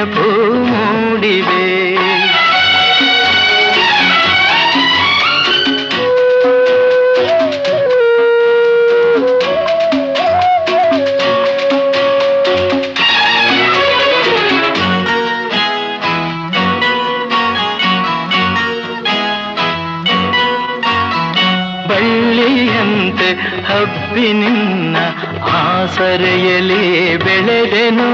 ನೆನಪು ಮೂಡಿವೆ ಬಳ್ಳಿಯಂತೆ ಹಬ್ಬಿ ನಿನ್ನ ಆಸರೆಯಲ್ಲಿ ಬೆಳೆದೆನು.